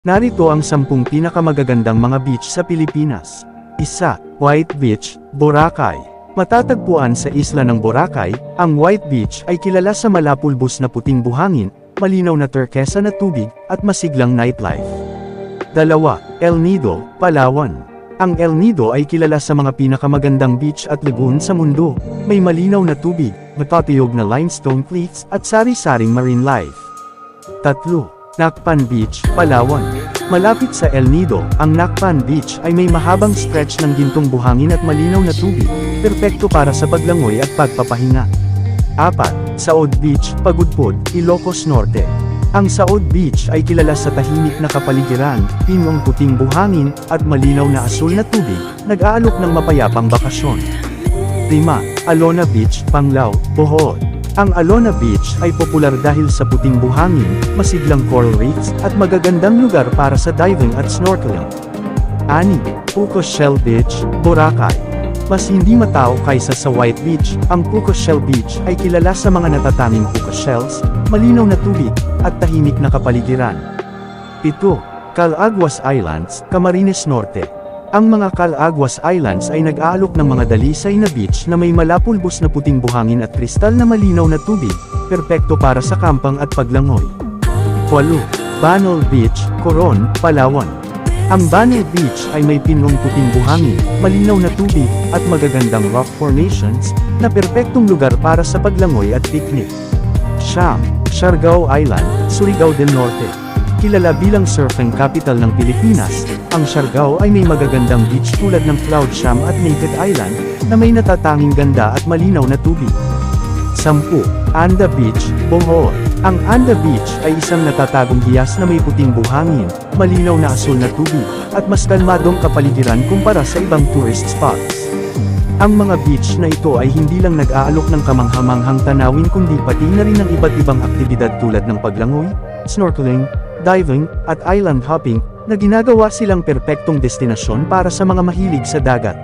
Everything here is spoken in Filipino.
Narito ang sampung pinakamagagandang mga beach sa Pilipinas. Isa, White Beach, Boracay. Matatagpuan sa isla ng Boracay, ang White Beach ay kilala sa malapulbos na puting buhangin, malinaw na turkesa na tubig, at masiglang nightlife. Dalawa, El Nido, Palawan. Ang El Nido ay kilala sa mga pinakamagandang beach at lagoon sa mundo. May malinaw na tubig, matatiyog na limestone cliffs at sari-saring marine life. Tatlo, Nakpan Beach, Palawan. Malapit sa El Nido, ang Nakpan Beach ay may mahabang stretch ng gintong buhangin at malinaw na tubig, perpekto para sa paglangoy at pagpapahinga. Apat, Saod Beach, Pagudpod, Ilocos Norte. Ang Saod Beach ay kilala sa tahimik na kapaligiran, pinong puting buhangin, at malinaw na asul na tubig, nag-aalok ng mapayapang bakasyon. 5. Alona Beach, Panglao, Bohol. Ang Alona Beach ay popular dahil sa puting buhangin, masiglang coral reefs, at magagandang lugar para sa diving at snorkeling. 6. Pucos Shell Beach, Boracay. Mas hindi matao kaysa sa White Beach, ang Pucos Shell Beach ay kilala sa mga natatanging pucos shells, malinaw na tubig, at tahimik na kapaligiran. 7. Calaguas Islands, Camarines Norte. Ang mga Calaguas Islands ay nag-aalok ng mga dalisay na beach na may malapulbos na puting buhangin at kristal na malinaw na tubig, perpekto para sa kampang at paglangoy. 8. Banal Beach, Coron, Palawan. Ang Banal Beach ay may pinong puting buhangin, malinaw na tubig, at magagandang rock formations, na perpektong lugar para sa paglangoy at picnic. Siam, Siargao Island, Surigao del Norte. Kilala bilang surfing capital ng Pilipinas, ang Siargao ay may magagandang beach tulad ng Cloud Siam at Naked Island, na may natatanging ganda at malinaw na tubig. 10. Anda Beach, Bohol. Ang Anda Beach ay isang natatagong hiyas na may puting buhangin, malinaw na asul na tubig, at mas kalmadong kapaligiran kumpara sa ibang tourist spots. Ang mga beach na ito ay hindi lang nag-aalok ng kamanghamanghang tanawin kundi pati na rin ng iba't ibang aktibidad tulad ng paglangoy, snorkeling, diving, at island hopping, na ginagawa silang perpektong destinasyon para sa mga mahilig sa dagat.